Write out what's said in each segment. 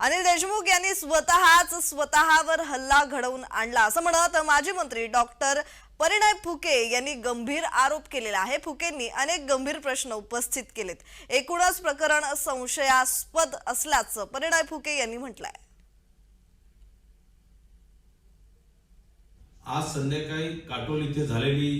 अनिल देशमुख यांनी स्वतःच स्वतःवर हल्ला घडवून आणला असं म्हणत माजी मंत्री डॉक्टर परिणय फुके यांनी गंभीर आरोप केलेला आहे. फुकेंनी अनेक गंभीर प्रश्न उपस्थित केलेत. एकूणच प्रकरण संशयास्पद असल्याचं परिणय फुके यांनी म्हटलंय. आज संध्याकाळी काटोल इथे झालेली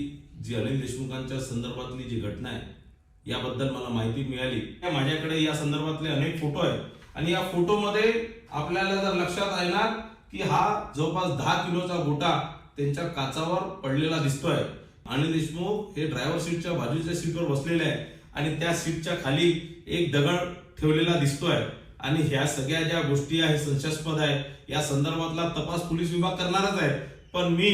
जी अनिल देशमुखांच्या संदर्भातली जी घटना आहे याबद्दल मला माहिती मिळाली. माझ्याकडे या संदर्भातले अनेक फोटो आहेत. आणि या फोटोमध्ये आपल्याला जर लक्षात येणार की हा जवळपास दहा किलोचा गोटा त्यांच्या काचावर पडलेला दिसतोय. अनिल देशमुख हे ड्रायव्हर सीटच्या बाजूच्या सीटवर बसलेले आहे आणि त्या सीटच्या खाली एक दगड ठेवलेला दिसतोय. आणि ह्या सगळ्या ज्या गोष्टी आहे संशयास्पद आहे. या संदर्भातला तपास पोलीस विभाग करणारच आहे. पण मी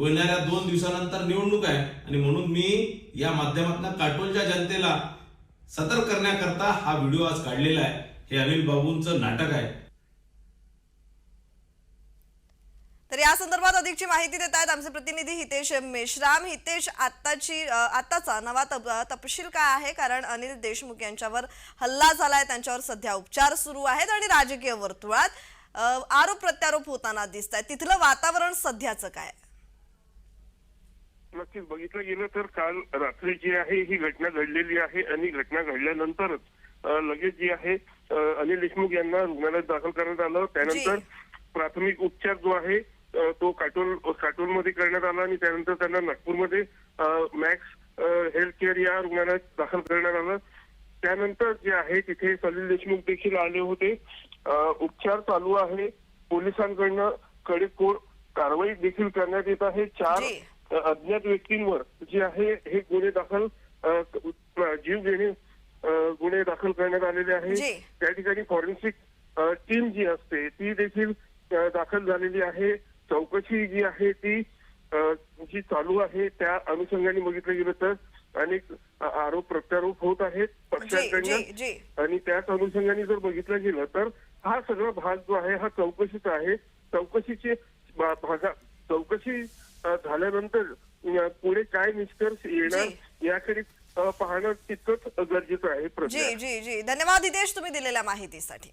येणाऱ्या दोन दिवसानंतर निवडणूक आहे. आणि म्हणून मी या माध्यमातून काटोलच्या जनतेला सतर्क करण्याकरता हा व्हिडिओ आज काढलेला आहे. हे अनिल बाबूंचं नाटक आहे. तर या संदर्भात अधिकची माहिती देत आहेत आमचे प्रतिनिधी हितेश मेश्राम. हितेश आत्ताची आत्ताचा नवा तप, तपशील काय आहे? कारण अनिल देशमुख यांच्यावर हल्ला झालाय त्यांच्यावर सध्या उपचार सुरू आहेत आणि राजकीय वर्तुळात आरोप प्रत्यारोप होताना दिसत आहेत तिथलं वातावरण सध्याचं काय? नक्कीच बघितलं गेलं तर काल रात्री जी आहे ही घटना घडलेली आहे आणि घटना घडल्यानंतरच लगेच जी आहे अनिल देशमुख यांना रुग्णालयात दाखल करण्यात आलं. त्यानंतर प्राथमिक उपचार जो आहे तो काटोल काटोलमध्ये करण्यात आला आणि त्यानंतर त्यांना नागपूरमध्ये मॅक्स हेल्थ केअर या रुग्णालयात दाखल करण्यात आलं. त्यानंतर जे आहे तिथे सलील देशमुख देखील आले होते. उपचार चालू आहे. पोलिसांकडनं कडेकोड कारवाई देखील करण्यात येत आहे. चार अज्ञात व्यक्तींवर जे आहे हे गुन्हे दाखल जीव घेणे गुन्हे दाखल करण्यात आलेले आहे. त्या ठिकाणी फॉरेन्सिक टीम जी असते ती देखील दाखल झालेली आहे. चौकशी जी आहे ती जी चालू आहे त्या अनुषंगाने बघितलं गेलं तर अनेक आरोप प्रत्यारोप होत आहेत पक्षाकडनं. आणि त्याच अनुषंगाने जर बघितलं गेलं तर हा सगळा भाग जो आहे हा चौकशीचा आहे. चौकशीची भागा चौकशी झाल्यानंतर पुढे काय निष्कर्ष येणार याकडे पाहणं तितकंच गरजेचं आहे जी जी जी. धन्यवाद हितेश तुम्ही दिलेल्या माहितीसाठी.